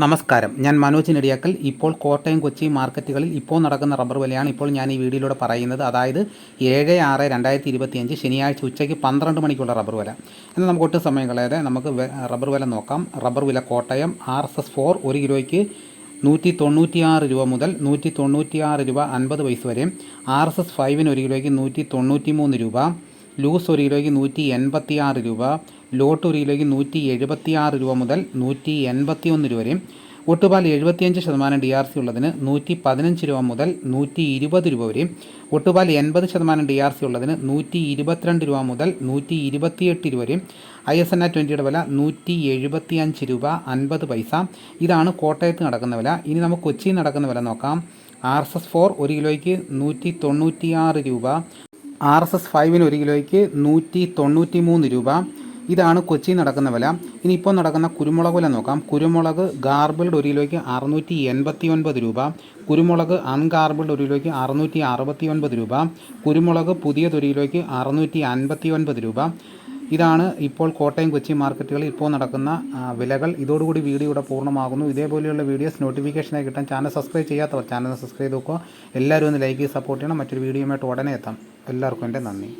നമസ്കാരം. ഞാൻ മനോജ് നെടിയാക്കൽ. ഇപ്പോൾ കോട്ടയം കൊച്ചി മാർക്കറ്റുകളിൽ ഇപ്പോൾ നടക്കുന്ന റബ്ബർ വിലയാണ് ഇപ്പോൾ ഞാൻ ഈ വീഡിയോയിലൂടെ പറയുന്നത്. അതായത് ഏഴ് ആറ് രണ്ടായിരത്തി ഇരുപത്തിയഞ്ച് ശനിയാഴ്ച ഉച്ചയ്ക്ക് പന്ത്രണ്ട് മണിക്കുള്ള റബ്ബർ വില. എന്നാൽ നമുക്ക് ഒട്ടും സമയം കളയാതെ നമുക്ക് റബ്ബർ വില നോക്കാം. റബ്ബർ വില Kottayam R S S four ഒരു കിലോയ്ക്ക് നൂറ്റി തൊണ്ണൂറ്റിയാറ് രൂപ മുതൽ നൂറ്റി തൊണ്ണൂറ്റിയാറ് രൂപ അൻപത് പൈസ വരെ ആർ എസ് എസ് ഫൈവിന് ഒരു കിലോയ്ക്ക് നൂറ്റി തൊണ്ണൂറ്റി മൂന്ന് രൂപ ലൂസ് ഒരു കിലോയ്ക്ക് നൂറ്റി എൺപത്തി ആറ് രൂപ ലോട്ട് നൂറ്റി എഴുപത്തിയാറ് രൂപ മുതൽ നൂറ്റി എൺപത്തി ഒന്ന് രൂപ വരെയും. ഒട്ടുപാൽ എഴുപത്തിയഞ്ച് ശതമാനം ഡി ആർ സി ഉള്ളതിന് നൂറ്റി പതിനഞ്ച് രൂപ മുതൽ നൂറ്റി ഇരുപത് രൂപ വരെയും. ഒട്ടുപാൽ എൺപത് ശതമാനം ഡി ആർ സി ഉള്ളതിന് നൂറ്റി ഇരുപത്തിരണ്ട് രൂപ മുതൽ നൂറ്റി ഇരുപത്തിയെട്ട് രൂപ വരെയും. ഐ എസ് എൻ ആ ട്വന്റിയുടെ വില നൂറ്റി എഴുപത്തി അഞ്ച് രൂപ അൻപത് പൈസ. ഇതാണ് കോട്ടയത്ത് നടക്കുന്ന വില. ഇനി നമുക്ക് കൊച്ചിയിൽ നടക്കുന്ന വില നോക്കാം. ആർ എസ് എസ് ഫോർ ഒരു കിലോയ്ക്ക് നൂറ്റി തൊണ്ണൂറ്റിയാറ് രൂപ ആർ എസ് എസ് ഫൈവിന് ഒരു കിലോയ്ക്ക് നൂറ്റി തൊണ്ണൂറ്റി മൂന്ന് രൂപ. ഇതാണ് കൊച്ചിയിൽ നടക്കുന്ന വില. ഇനി ഇപ്പോൾ നടക്കുന്ന കുരുമുളക് വില നോക്കാം. കുരുമുളക് ഗാർബിൾഡ് ഒരു കിലോയ്ക്ക് അറുന്നൂറ്റി എൺപത്തി ഒൻപത് രൂപ. കുരുമുളക് അൺഗാർബിൾഡ് ഒരു കിലോയ്ക്ക് അറുന്നൂറ്റി അറുപത്തി ഒൻപത് രൂപ. കുരുമുളക് പുതിയത് ഒരു കിലോയ്ക്ക് അറുന്നൂറ്റി അൻപത്തി ഒൻപത് രൂപ. ഇതാണ് ഇപ്പോൾ കോട്ടയം കൊച്ചി മാർക്കറ്റുകളിൽ ഇപ്പോൾ നടക്കുന്ന വിലകൾ. ഇതോടുകൂടി വീഡിയോ ഇവിടെ പൂർണമാകുന്നു. ഇതേപോലെയുള്ള വീഡിയോസ് നോട്ടിഫിക്കേഷനായി കിട്ടാൻ ചാനൽ സബ്സ്ക്രൈബ് ചെയ്യാത്തവർ ചാനൽ സബ്സ്ക്രൈബ് നോക്കുക. എല്ലാവരും ഒന്ന് ലൈക്ക് സപ്പോർട്ട് ചെയ്യണം. മറ്റൊരു വീഡിയോയുമായിട്ട് ഉടനെ എത്താം. എല്ലാവർക്കും എന്റെ നന്ദി.